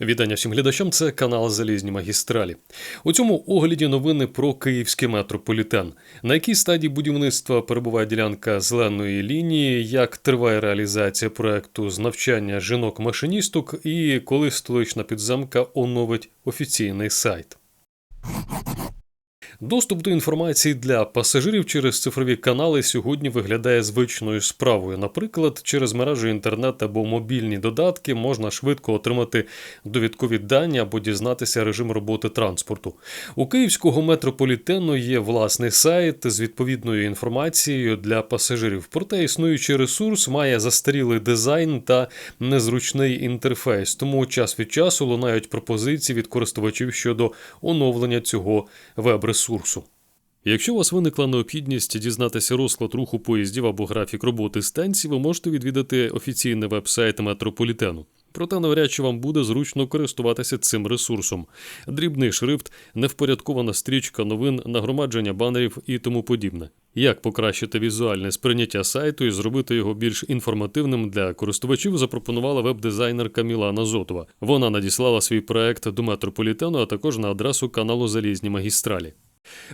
Вітання всім глядачам. Це канал Залізні магістралі. У цьому огляді новини про київський метрополітен. На якій стадії будівництва перебуває ділянка зеленої лінії, як триває реалізація проекту з навчання жінок-машиністок і коли столична підземка оновить офіційний сайт. Доступ до інформації для пасажирів через цифрові канали сьогодні виглядає звичною справою. Наприклад, через мережу інтернет або мобільні додатки можна швидко отримати довідкові дані або дізнатися режим роботи транспорту. У київського метрополітену є власний сайт з відповідною інформацією для пасажирів. Проте існуючий ресурс має застарілий дизайн та незручний інтерфейс. Тому час від часу лунають пропозиції від користувачів щодо оновлення цього веб-ресурсу. Якщо у вас виникла необхідність дізнатися розклад руху поїздів або графік роботи станцій, ви можете відвідати офіційний веб-сайт метрополітену. Проте навряд чи вам буде зручно користуватися цим ресурсом. Дрібний шрифт, невпорядкована стрічка новин, нагромадження банерів і тому подібне. Як покращити візуальне сприйняття сайту і зробити його більш інформативним для користувачів, запропонувала веб-дизайнерка Мілана Зотова. Вона надіслала свій проект до метрополітену, а також на адресу каналу Залізні магістралі.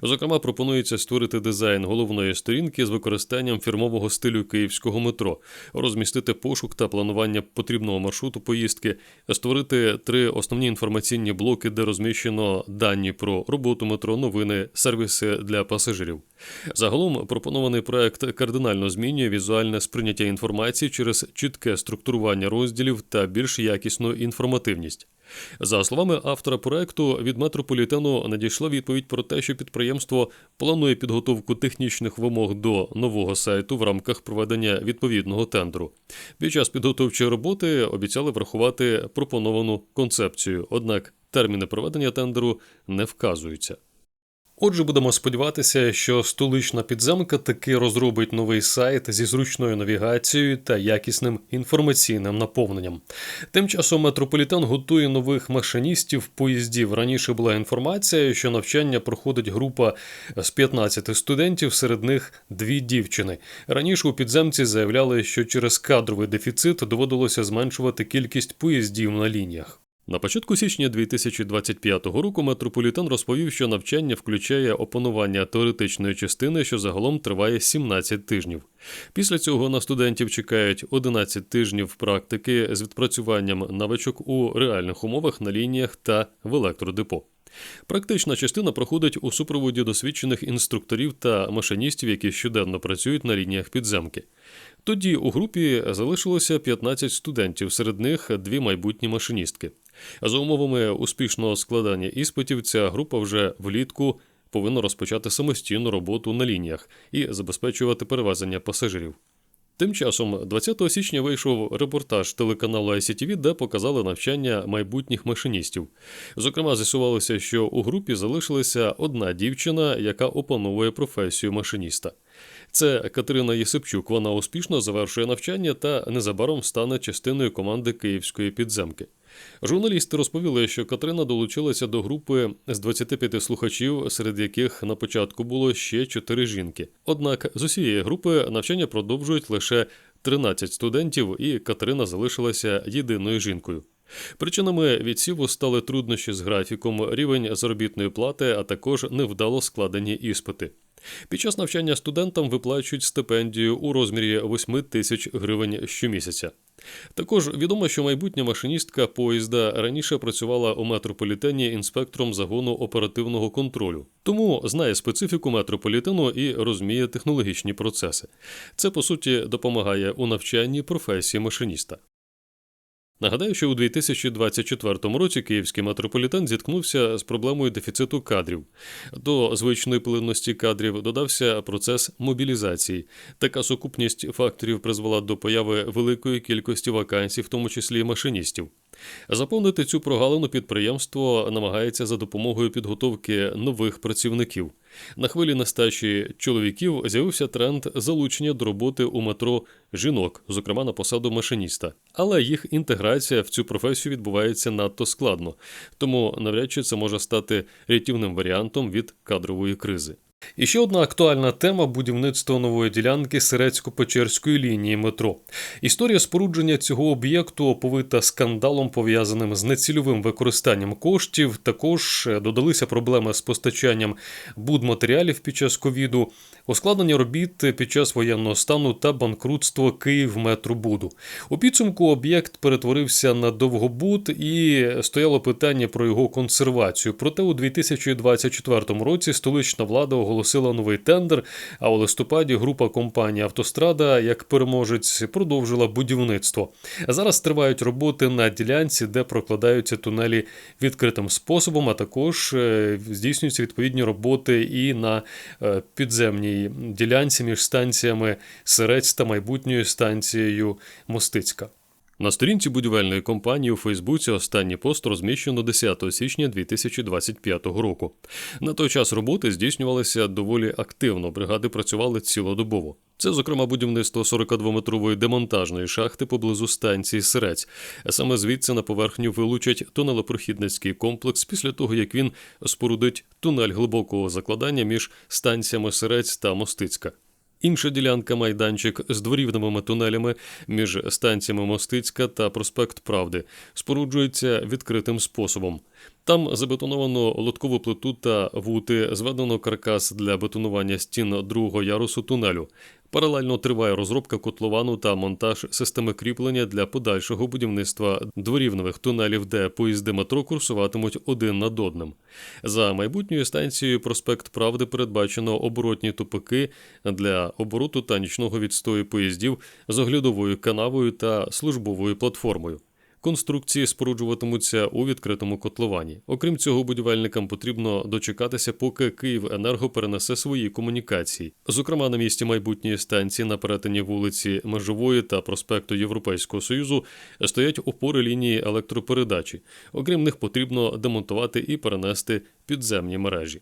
Зокрема, пропонується створити дизайн головної сторінки з використанням фірмового стилю київського метро, розмістити пошук та планування потрібного маршруту поїздки, створити три основні інформаційні блоки, де розміщено дані про роботу метро, новини, сервіси для пасажирів. Загалом пропонований проект кардинально змінює візуальне сприйняття інформації через чітке структурування розділів та більш якісну інформативність. За словами автора проекту, від метрополітену надійшла відповідь про те, що підприємство планує підготовку технічних вимог до нового сайту в рамках проведення відповідного тендеру. Під час підготовчої роботи обіцяли врахувати пропоновану концепцію, однак терміни проведення тендеру не вказуються. Отже, будемо сподіватися, що столична підземка таки розробить новий сайт зі зручною навігацією та якісним інформаційним наповненням. Тим часом метрополітен готує нових машиністів поїздів. Раніше була інформація, що навчання проходить група з 15 студентів, серед них дві дівчини. Раніше у підземці заявляли, що через кадровий дефіцит доводилося зменшувати кількість поїздів на лініях. На початку січня 2025 року метрополітен розповів, що навчання включає опанування теоретичної частини, що загалом триває 17 тижнів. Після цього на студентів чекають 11 тижнів практики з відпрацюванням навичок у реальних умовах на лініях та в електродепо. Практична частина проходить у супроводі досвідчених інструкторів та машиністів, які щоденно працюють на лініях підземки. Тоді у групі залишилося 15 студентів, серед них дві майбутні машиністки. За умовами успішного складання іспитів, ця група вже влітку повинна розпочати самостійну роботу на лініях і забезпечувати перевезення пасажирів. Тим часом, 20 січня вийшов репортаж телеканалу ICTV, де показали навчання майбутніх машиністів. Зокрема, з'ясувалося, що у групі залишилася одна дівчина, яка опановує професію машиніста. Це Катерина Єсипчук. Вона успішно завершує навчання та незабаром стане частиною команди київської підземки. Журналісти розповіли, що Катрина долучилася до групи з 25 слухачів, серед яких на початку було ще 4 жінки. Однак з усієї групи навчання продовжують лише 13 студентів, і Катерина залишилася єдиною жінкою. Причинами відсіву стали труднощі з графіком, рівень заробітної плати, а також невдало складені іспити. Під час навчання студентам виплачують стипендію у розмірі 8 тисяч гривень щомісяця. Також відомо, що майбутня машиністка поїзда раніше працювала у метрополітені інспектором загону оперативного контролю, тому знає специфіку метрополітену і розуміє технологічні процеси. Це по суті допомагає у навчанні професії машиніста. Нагадаю, що у 2024 році київський метрополітен зіткнувся з проблемою дефіциту кадрів. До звичної плинності кадрів додався процес мобілізації. Така сукупність факторів призвела до появи великої кількості вакансій, в тому числі і машиністів. Заповнити цю прогалину підприємство намагається за допомогою підготовки нових працівників. На хвилі нестачі чоловіків з'явився тренд залучення до роботи у метро жінок, зокрема на посаду машиніста. Але їх інтеграція в цю професію відбувається надто складно, тому навряд чи це може стати рятівним варіантом від кадрової кризи. І ще одна актуальна тема будівництво нової ділянки Сирецько-Печерської лінії метро. Історія спорудження цього об'єкту оповита скандалом, пов'язаним з нецільовим використанням коштів. Також е, додалися проблеми з постачанням будматеріалів під час ковіду, ускладнення робіт під час воєнного стану та банкрутство Київметробуду. У підсумку об'єкт перетворився на довгобуд і стояло питання про його консервацію. Проте у 2024 році столична влада оголосила новий тендер. А у листопаді група компанії Автострада як переможець продовжила будівництво. Зараз тривають роботи на ділянці, де прокладаються тунелі відкритим способом, а також е, здійснюються відповідні роботи і на е, підземній ділянці між станціями Сирець та майбутньою станцією Мостицька. На сторінці будівельної компанії у Фейсбуці останній пост розміщено 10 січня 2025 року. На той час роботи здійснювалися доволі активно. Бригади працювали цілодобово. Це, зокрема, будівництво 42-метрової демонтажної шахти поблизу станції Сирець. А саме звідси на поверхню вилучать тунелопрохідницький комплекс після того, як він спорудить тунель глибокого закладання між станціями Сирець та Мостицька. Інша ділянка майданчик з дворівними тунелями між станціями Мостицька та проспект Правди споруджується відкритим способом. Там забетоновано лоткову плиту та вути, зведено каркас для бетонування стін другого ярусу тунелю. Паралельно триває розробка котловану та монтаж системи кріплення для подальшого будівництва дворівневих тунелів, де поїзди метро курсуватимуть один над одним. За майбутньою станцією проспект Правди передбачено оборотні тупики для обороту та нічного відстою поїздів з оглядовою канавою та службовою платформою. Конструкції споруджуватимуться у відкритому котловані. Окрім цього, будівельникам потрібно дочекатися, поки Київенерго перенесе свої комунікації. Зокрема, на місці майбутньої станції на перетині вулиці Межової та проспекту Європейського Союзу стоять опори лінії електропередачі. Окрім них, потрібно демонтувати і перенести підземні мережі.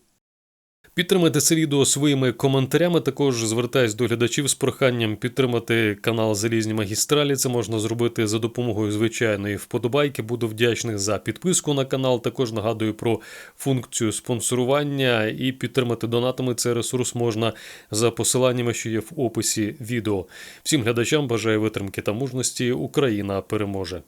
Підтримайте це відео своїми коментарями. Також звертаюсь до глядачів з проханням підтримати канал Залізні Магістралі. Це можна зробити за допомогою звичайної вподобайки. Буду вдячний за підписку на канал. Також нагадую про функцію спонсорування і підтримати донатами цей ресурс можна за посиланнями, що є в описі відео. Всім глядачам бажаю витримки та мужності. Україна переможе.